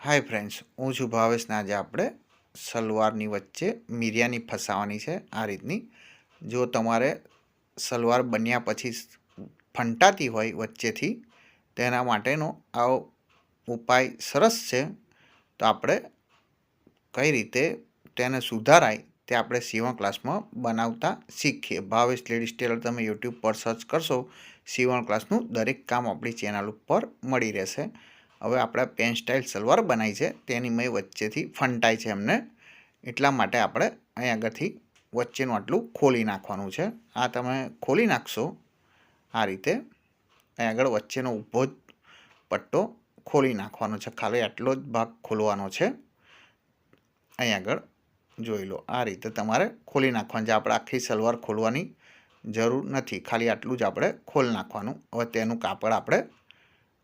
Hi friends હું છું ભાવેશને આજે આપણે સલવારની વચ્ચે મિરિયાની ફસાવાની છે આ રીતની. જો તમારે સલવાર બન્યા પછી ફંટાતી હોય વચ્ચેથી, તેના માટેનો આ ઉપાય સરસ છે. તો આપણે કઈ રીતે તેને સુધારાય તે આપણે સીવણ ક્લાસમાં બનાવતા શીખીએ. ભાવેશ લેડીઝ ટેલર તમે યુટ્યુબ પર સર્ચ કરશો સીવણ ક્લાસનું દરેક કામ આપણી ચેનલ ઉપર મળી રહેશે. હવે આપણે પેન સ્ટાઇલ સલવાર બનાવી છે. તેની મેં વચ્ચેથી ફંટાય છે એમને. એટલા માટે આપણે અહીં આગળથી વચ્ચેનું આટલું ખોલી નાખવાનું છે. આ તમે ખોલી નાખશો. આ રીતે અહીં આગળ વચ્ચેનો ઊભો પટ્ટો ખોલી નાખવાનો છે. ખાલી આટલો જ ભાગ ખોલવાનો છે. અહીં આગળ જોઈ લો, આ રીતે તમારે ખોલી નાખવાનું છે. આપણે આખી સલવાર ખોલવાની જરૂર નથી. ખાલી આટલું જ આપણે ખોલ નાખવાનું. હવે તેનું કાપડ આપણે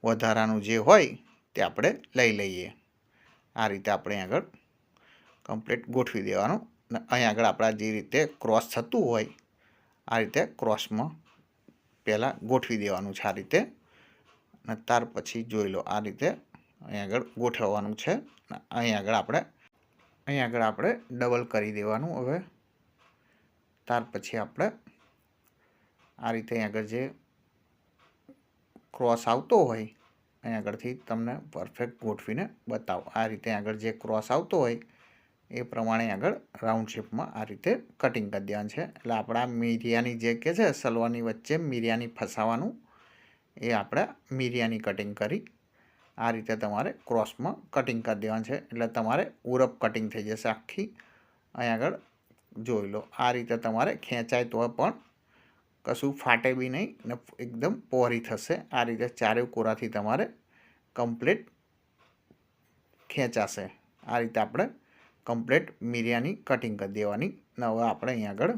વધારાનું જે હોય તે આપણે લઈ લઈએ. આ રીતે આપણે આગળ કમ્પ્લીટ ગોઠવી દેવાનું અને અહીં આગળ આપણા જે રીતે ક્રોસ થતું હોય, આ રીતે ક્રોસમાં પહેલાં ગોઠવી દેવાનું છે આ રીતે. અને ત્યાર પછી જોઈ લો આ રીતે અહીં આગળ ગોઠવવાનું છે. અહીં આગળ આપણે, અહીં આગળ આપણે ડબલ કરી દેવાનું હવે. ત્યાર પછી આપણે આ રીતે અહીં આગળ જે ક્રોસ આવતો હોય, અહીં આગળથી તમને પરફેક્ટ ગોઠવીને બતાવો. આ રીતે આગળ જે ક્રોસ આવતો હોય, એ પ્રમાણે આગળ રાઉન્ડ શેપમાં આ રીતે કટિંગ કરી દેવાનું છે. એટલે આપણા મીરિયાની જે કે છે સલવાની વચ્ચે મીરિયાની ફસાવાનું, એ આપણે મીરિયાની કટિંગ કરી આ રીતે તમારે ક્રોસમાં કટિંગ કરી દેવાનું છે. એટલે તમારે ઉરપ કટિંગ થઈ જશે આખી. અહીં આગળ જોઈ લો, આ રીતે તમારે ખેંચાય તો પણ કશું ફાટે બી નહીં ને એકદમ પોહરી થશે. આ રીતે ચારેય કોરાથી તમારે કમ્પ્લીટ ખેંચાશે. આ રીતે આપણે કમ્પ્લીટ મિરિયાની કટિંગ કરી દેવાની. ને હવે આપણે અહીં આગળ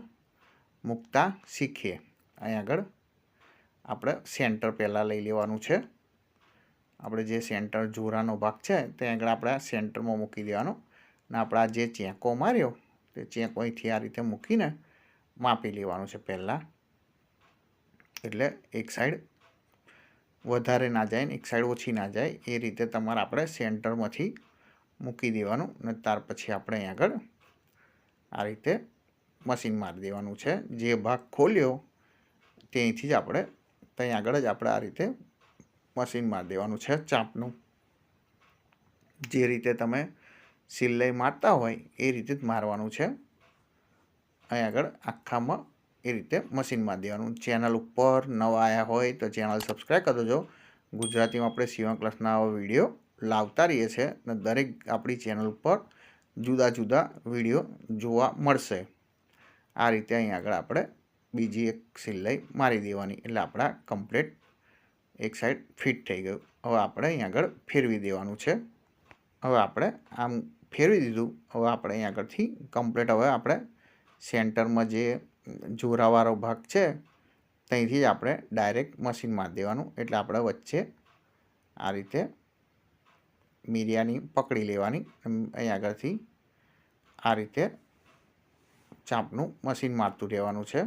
મૂકતા શીખીએ. અહીં આગળ આપણે સેન્ટર પહેલાં લઈ લેવાનું છે. આપણે જે સેન્ટર જોરાનો ભાગ છે તે આગળ આપણે સેન્ટરમાં મૂકી દેવાનો. ને આપણા જે ચેકો માર્યો, તે ચેંકો અહીંથી આ રીતે મૂકીને માપી લેવાનું છે પહેલાં. એટલે એક સાઈડ વધારે ના જાય ને એક સાઈડ ઓછી ના જાય, એ રીતે તમારે આપણે સેન્ટરમાંથી મૂકી દેવાનું અને ત્યાર પછી આપણે અહીં આગળ આ રીતે મશીન મારી દેવાનું છે. જે ભાગ ખોલ્યો ત્યાંથી જ આપણે, ત્યાં આગળ જ આપણે આ રીતે મશીન મારી દેવાનું છે ચાંપનું. જે રીતે તમે સિલાઈ મારતા હોય એ રીતે જ મારવાનું છે. અહીં આગળ આખામાં એ રીતે મશીનમાં દેવાનું. ચેનલ ઉપર નવા આવ્યા હોય તો ચેનલ સબસ્ક્રાઈબ કરી દેજો. ગુજરાતીમાં આપણે સીવણ ક્લાસના વીડિયો લાવતા રહીએ છીએ અને દરેક આપણી ચેનલ ઉપર જુદા જુદા વીડિયો જોવા મળશે. આ રીતે અહીં આગળ આપણે બીજી એક સિલાઈ મારી દેવાની. એટલે આપણા કમ્પ્લીટ એક સાઈડ ફિટ થઈ ગયું. હવે આપણે અહીં આગળ ફેરવી દેવાનું છે. હવે આપણે આમ ફેરવી દીધું. હવે આપણે અહીં આગળથી કમ્પ્લીટ હવે આપણે સેન્ટરમાં જે જોરાવાળો ભાગ છે, ત્યાંથી જ આપણે ડાયરેક્ટ મશીન મારી દેવાનું. એટલે આપણે વચ્ચે આ રીતે મીરિયાની પકડી લેવાની. અહીં આગળથી આ રીતે ચાંપનું મશીન મારતું રહેવાનું છે.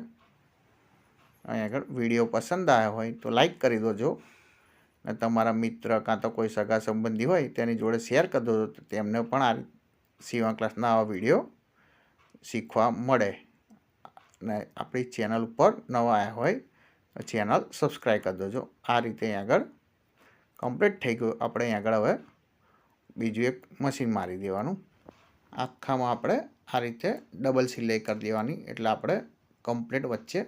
અહીં આગળ વીડિયો પસંદ આવ્યો હોય તો લાઈક કરી દોજો. અને તમારા મિત્ર કાં તો કોઈ સગા સંબંધી હોય તેની જોડે શેર કરી દોજો તેમને પણ આ સીવા ક્લાસના આવા વીડિયો શીખવા મળે. ને આપણી ચેનલ ઉપર નવા આવ્યા હોય ચેનલ સબસ્ક્રાઈબ કરી દેજો. આ રીતે અહીં આગળ કમ્પ્લીટ થઈ ગયું. આપણે અહીં આગળ હવે બીજું એક મશીન મારી દેવાનું. આખામાં આપણે આ રીતે ડબલ સિલાઈ કરી દેવાની, એટલે આપણે કમ્પ્લીટ વચ્ચે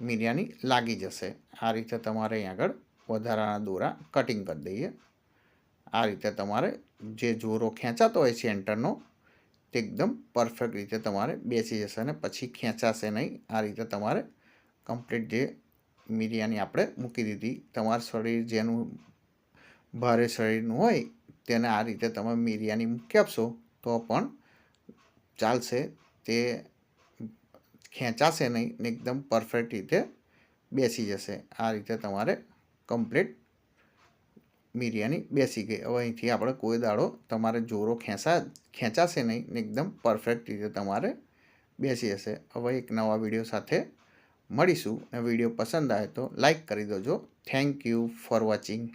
મીડિયાની લાગી જશે. આ રીતે તમારે અહીં આગળ વધારાના દોરા કટિંગ કરી દઈએ. આ રીતે તમારે જે જોરો ખેંચાતો હોય સેન્ટરનો એકદમ પરફેક્ટ રીતે તમારે બેસી જશે અને પછી ખેંચાશે નહીં. આ રીતે તમારે કમ્પ્લીટ જે મીરિયાની આપણે મૂકી દીધી. તમારું શરીર જેનું ભારે શરીરનું હોય તેને આ રીતે તમે મીરિયાની મૂકી આપશો તો પણ ચાલશે. તે ખેંચાશે નહીં ને એકદમ પરફેક્ટ રીતે બેસી જશે. આ રીતે તમારે કમ્પ્લીટ મિરિયાની બેસી ગઈ. હવે અહીંથી આપણે કોઈ દાડો તમારે જોરો ખેંચા, ખેંચાશે નહીં ને એકદમ પરફેક્ટ રીતે તમારે બેસી જશે. હવે એક નવા વીડિયો સાથે મળીશું. અને વીડિયો પસંદ આવે તો લાઈક કરી દેજો. Thank you for watching